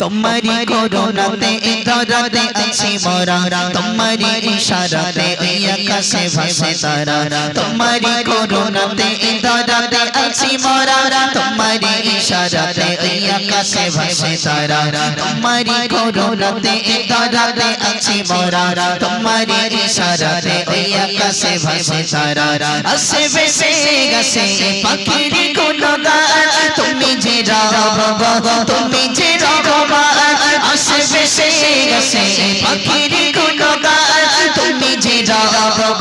তোমারি করুণাতে ধরাতে আছি মোরা তোমারি ইশারাতে ওই আকাশে ভাসে তারা তোমারি করুণাতে ধরাতে আছি মোরা তোমারি ইশারাতে ওই আকাশে ভাসে তারা তোমারি করুণাতে ধরাতে আছি মোরা তোমারি ইশারাতে ওই আকাশে ভাসে তারা আসে বেশে গেছে পাখির গুণগান তুমি যে রব তুমি যে রহমান বেশে গেছে। পাখির গুণগান, তুমি যে রব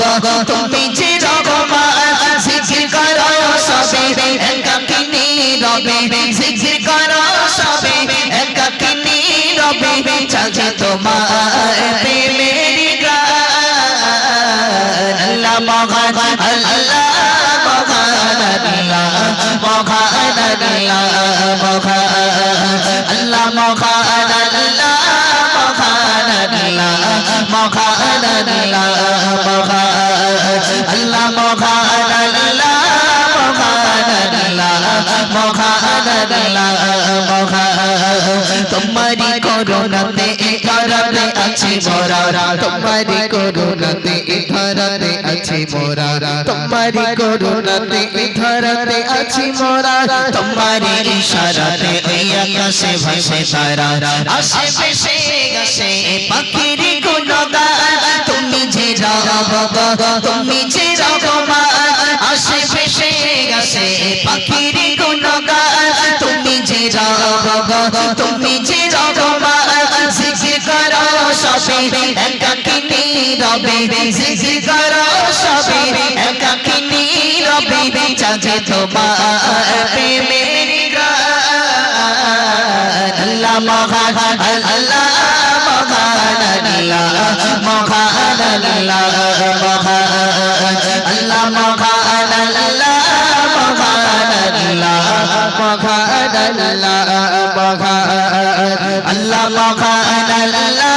তুমি যে রহমান জিকির করো সবে একাকিনী রবে। তোমারি করুণাতে ধরাতে আছে মোরা তোমারি করুণাতে ধরাতে আছে মোরা তোমারি করুণাতে ধরাতে আছে মোরা তোমারি ইশারাতে ওই আকাশে ভাসে তারা আসে ভেসে গেছে পাখির গুণগান তুমি যে রব তুমি যে রহমান আসে ভেসে গেছে পাখির গুণগান তুমি যে রব তুমি যে রহমান জিকির করো সবে একাকিনী রবে জিকির করো সবে একাকিনী রবে চাচে তোমার মহান আল্লাহ মহান আল্লাহ মহান আল্লাহ মহান আল্লাহ মহান আল্লাহ মহান আল্লাহ মহান আল্লাহ মহান আল্লাহ মহান আল্লাহ মহান আল্লাহ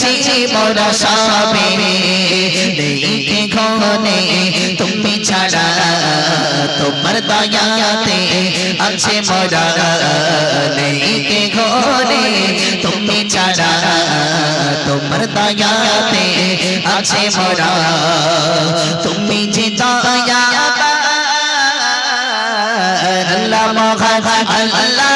যাচ্ছি মোরা সবে। দেখে ঘনে তুমি ছাড়া তোমার দয়াতে আছে মোরা। দেখে ঘনে তুমি ছাড়া তোমার দয়াতে আছে মোরা। তুমি যে দয়া আল্লাহ আল্লাহ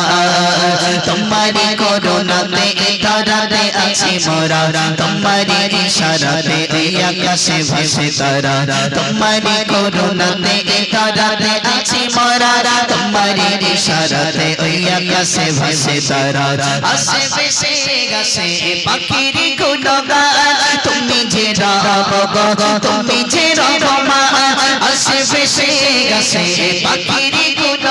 তোমারি করুণাতে ধরাতে আছে মোরা তোমারি ইশারাতে ওই আকাশে ভাসে তারা তোমারি করুণাতে ধরাতে আছে মোরা তোমারি ইশারাতে ওই আকাশে ভাসে তারা আসে ভেসে গেছে পাখির গুণগান তুমি যে রব তুমি যে রহমান আসে ভেসে গেছে পাখির গুণগান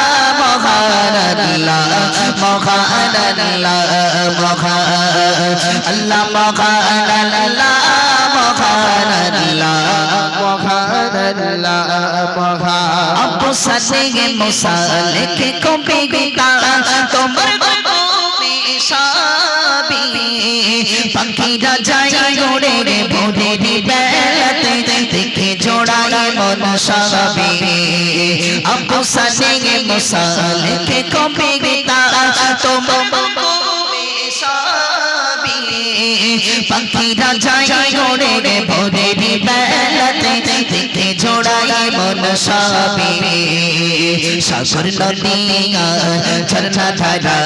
মহানাল্লাহ মহানাল্লাহ মহা আল্লাহ মহানাল্লাহ মহানাল্লাহ মহানাল্লাহ মহা আব্বু পাখিরা যাই রে ভোরে দেখে জোড়ায় মন সাবি আবু সালেগে মোসালেকে কবিতা তোমার পাখিরা যাই গোড়ে রে ভোরেরি বেলাতে দেখতে জোড়াই মন সবে সাগর নদী ঝর্ণা ধারা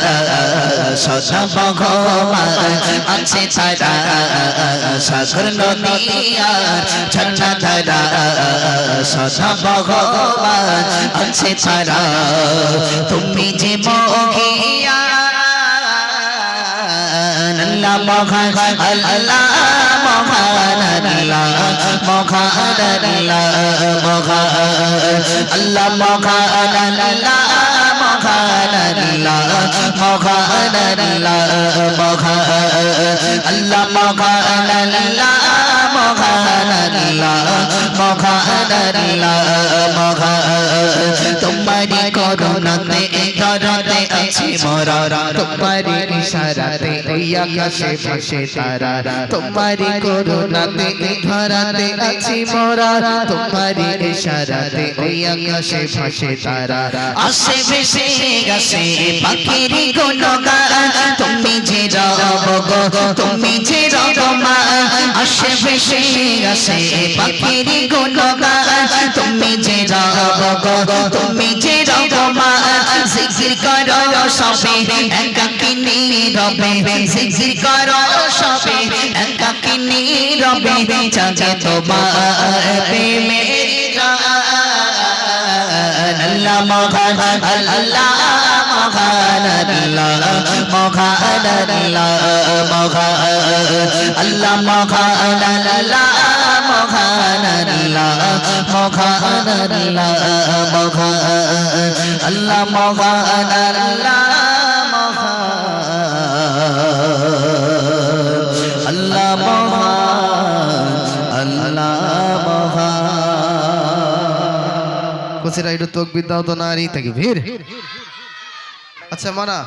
সদা ভগবান আছে তারা সাগর নদী ঝর্ণা ধারা সদা ভগবান আছে তারা তুমি যে মহিয়া আল্লাহ মহান আল্লাহ মহান আল্লাহ তোমারি করুণাতে ধরতে আছি মোরা তোমারি ইশারাতে ওই আকাশে ভাসে তারা তোমারি করুণাতে ধরাতে আছি মোরা তোমারি ইশারাতে ওই আকাশে ভাসে তারা আসে ভেসে গেছে পাখিরি গুণগান তুমি যে রব গো তুমি যে রব মা ভেসে গেছে পাখিরি গুণগান। তুমি যে রব গো, তুমি যে রব মা, জিকির করো সবে, একাকিনী রবে। জিকির করো সবে, একাকিনী রবে। জাগে তোমার প্রেমে আল্লাহ মহান আল্লাহ মহান আল্লাহ মহান আল্লাহ মহান। আল্লাহ মহান আল্লাহ মহান আল্লাহ মহান আল্লাহ মহান আল্লাহ মহান আল্লাহ কোচেরা একটু তকবির দাও তো নারী তাকে ভিড় আচ্ছা মানা